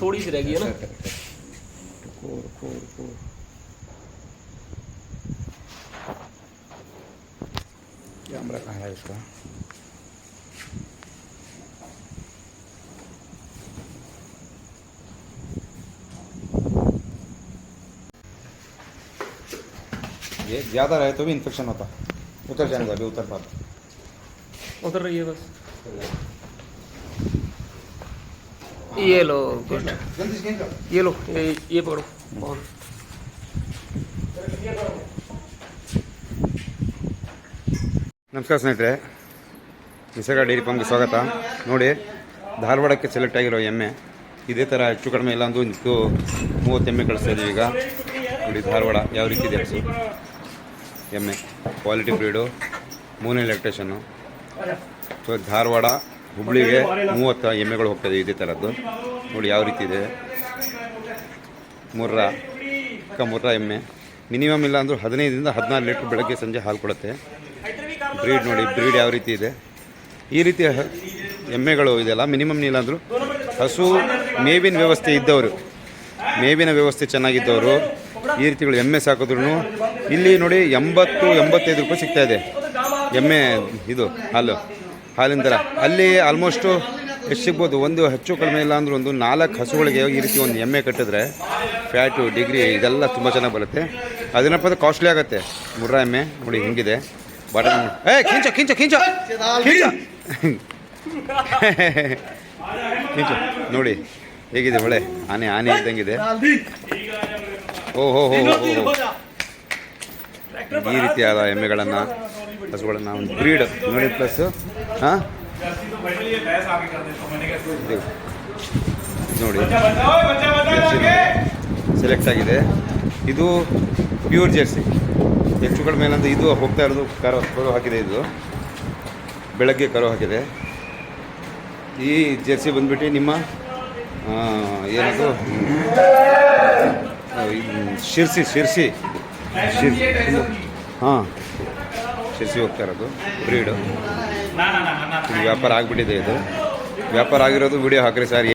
थोड़ी सी रह गई है ना। कोर कोर कोर कैमरा कहाँ है इसका? ये ज़्यादा रहे तो भी इन्फेक्शन होता। उतर जाने अभी उतर पाता उतर रही है बस। ये लो गुड जल्दी से खींचो। ये लो ये ये पकड़ो और ನಮಸ್ಕಾರ ಸ್ನೇಹಿತರೆ ನಿಸರ್ಗ ಡೈರಿ ಫಾರ್ಮ್ಗೆ ಸ್ವಾಗತ ನೋಡಿ ಧಾರವಾಡಕ್ಕೆ ಸೆಲೆಕ್ಟ್ ಆಗಿರೋ ಎಮ್ಮೆ ಇದೇ ಥರ ಹೆಚ್ಚು ಕಡಿಮೆ ಇಲ್ಲ ಒಂದು ಇದು ಮೂವತ್ತು ಎಮ್ಮೆ ಕಳಿಸ್ತಾ ಇದೀವಿ ಈಗ ನೋಡಿ ಧಾರವಾಡ ಯಾವ ರೀತಿ ಇದೆ ಹಸು ಎಮ್ಮೆ ಕ್ವಾಲಿಟಿ ಬ್ರೀಡು ಮೂನೇ ಎಲೆಕ್ಟ್ರೇಷನ್ನು ಸೊ ಧಾರವಾಡ ಹುಬ್ಳಿಗೆ ಮೂವತ್ತು ಎಮ್ಮೆಗಳು ಹೋಗ್ತದೆ ಇದೇ ಥರದ್ದು. ನೋಡಿ ಯಾವ ರೀತಿ ಇದೆ. ಮುರ್ರಾ, ಅಕ್ಕ ಮುರ್ರಾ ಎಮ್ಮೆ. ಮಿನಿಮಮ್ ಇಲ್ಲ ಅಂದರೂ ಹದಿನೈದರಿಂದ ಹದಿನಾರು ಲೀಟ್ರ್ ಬೆಳಗ್ಗೆ, ಸಂಜೆ ಹಾಲು ಕೊಡುತ್ತೆ. ಬ್ರೀಡ್ ನೋಡಿ ಬ್ರೀಡ್ ಯಾವ ರೀತಿ ಇದೆ. ಈ ರೀತಿ ಎಮ್ಮೆಗಳು ಇದೆಲ್ಲ ಮಿನಿಮಮ್ ಇಲ್ಲ ಅಂದರೂ ಹಸು, ಮೇವಿನ ವ್ಯವಸ್ಥೆ ಇದ್ದವರು, ಮೇವಿನ ವ್ಯವಸ್ಥೆ ಚೆನ್ನಾಗಿದ್ದವರು, ಈ ರೀತಿಗಳು ಎಮ್ಮೆ ಸಾಕಿದ್ರು ಇಲ್ಲಿ ನೋಡಿ ಎಂಬತ್ತು, ಎಂಬತ್ತೈದು ರೂಪಾಯಿ ಸಿಗ್ತಾಯಿದೆ ಎಮ್ಮೆ ಇದು ಹಾಲು. ಹಾಲಿನ ದರ ಅಲ್ಲಿ ಆಲ್ಮೋಸ್ಟು ಎಷ್ಟು ಸಿಗ್ಬೋದು? ಒಂದು ಹೆಚ್ಚು ಕಡಿಮೆ ಇಲ್ಲ ಅಂದ್ರೆ ಒಂದು ನಾಲ್ಕು ಹಸುಗಳಿಗೆ ಈ ರೀತಿ ಒಂದು ಎಮ್ಮೆ ಕಟ್ಟಿದ್ರೆ ಫ್ಯಾಟು ಡಿಗ್ರಿ ಇದೆಲ್ಲ ತುಂಬ ಚೆನ್ನಾಗಿ ಬರುತ್ತೆ. ಅದೇನಪ್ಪ ಅದು ಕಾಸ್ಟ್ಲಿ ಆಗುತ್ತೆ. ಮುರ್ರಾ ಎಮ್ಮೆ. ನೋಡಿ ಹಿಂಗಿದೆ. ಬಟನ್ ಏ, ಕಿಂಚ ಕಿಂಚ ಕಿಂಚ ಕಿಂಚ. ನೋಡಿ. ಹೇಗಿದೆ ಹೊಳೆ ಆನೆ ಆನೆ ಇದ್ದಂಗಿದೆ. ಓ ಹೋ ಹೋ ಹೋ. ಈ ರೀತಿಯಾದ ಎಮ್ಮೆಗಳನ್ನು ಹಸುಗಳನ್ನು ಒಂದು ಬ್ರೀಡ್ ನೋಡಿ ಪ್ಲಸ್ ನೋಡಿ. ಸೆಲೆಕ್ಟ್ ಆಗಿದೆ. ಇದು ಪ್ಯೂರ್ ಜೆರ್ಸಿ ಹೆಚ್ಚು ಕಡಿಮೆ ಏನಂದ್ರೆ ಇದು ಹೋಗ್ತಾ ಇರೋದು ಕರು ಕರು ಹಾಕಿದೆ ಇದು. ಬೆಳಗ್ಗೆ ಕರು ಹಾಕಿದೆ. ಈ ಜೆರ್ಸಿ ಬಂದ್ಬಿಟ್ಟು ನಿಮ್ಮ ಏನದು? ಶಿರ್ಸಿ ಶಿರ್ಸಿ. ಶಿರ್ಸಿ. ಹಾಂ. ಶಿರ್ಸಿ ಹೋಗ್ತಾ ಇರೋದು ಬ್ರೀಡು ವ್ಯಾಪಾರ ಆಗಿಬಿಟ್ಟಿದೆ ಇದು. ವ್ಯಾಪಾರ ಆಗಿರೋದು ವಿಡಿಯೋ ಹಾಕ್ರಿ ಸರ್.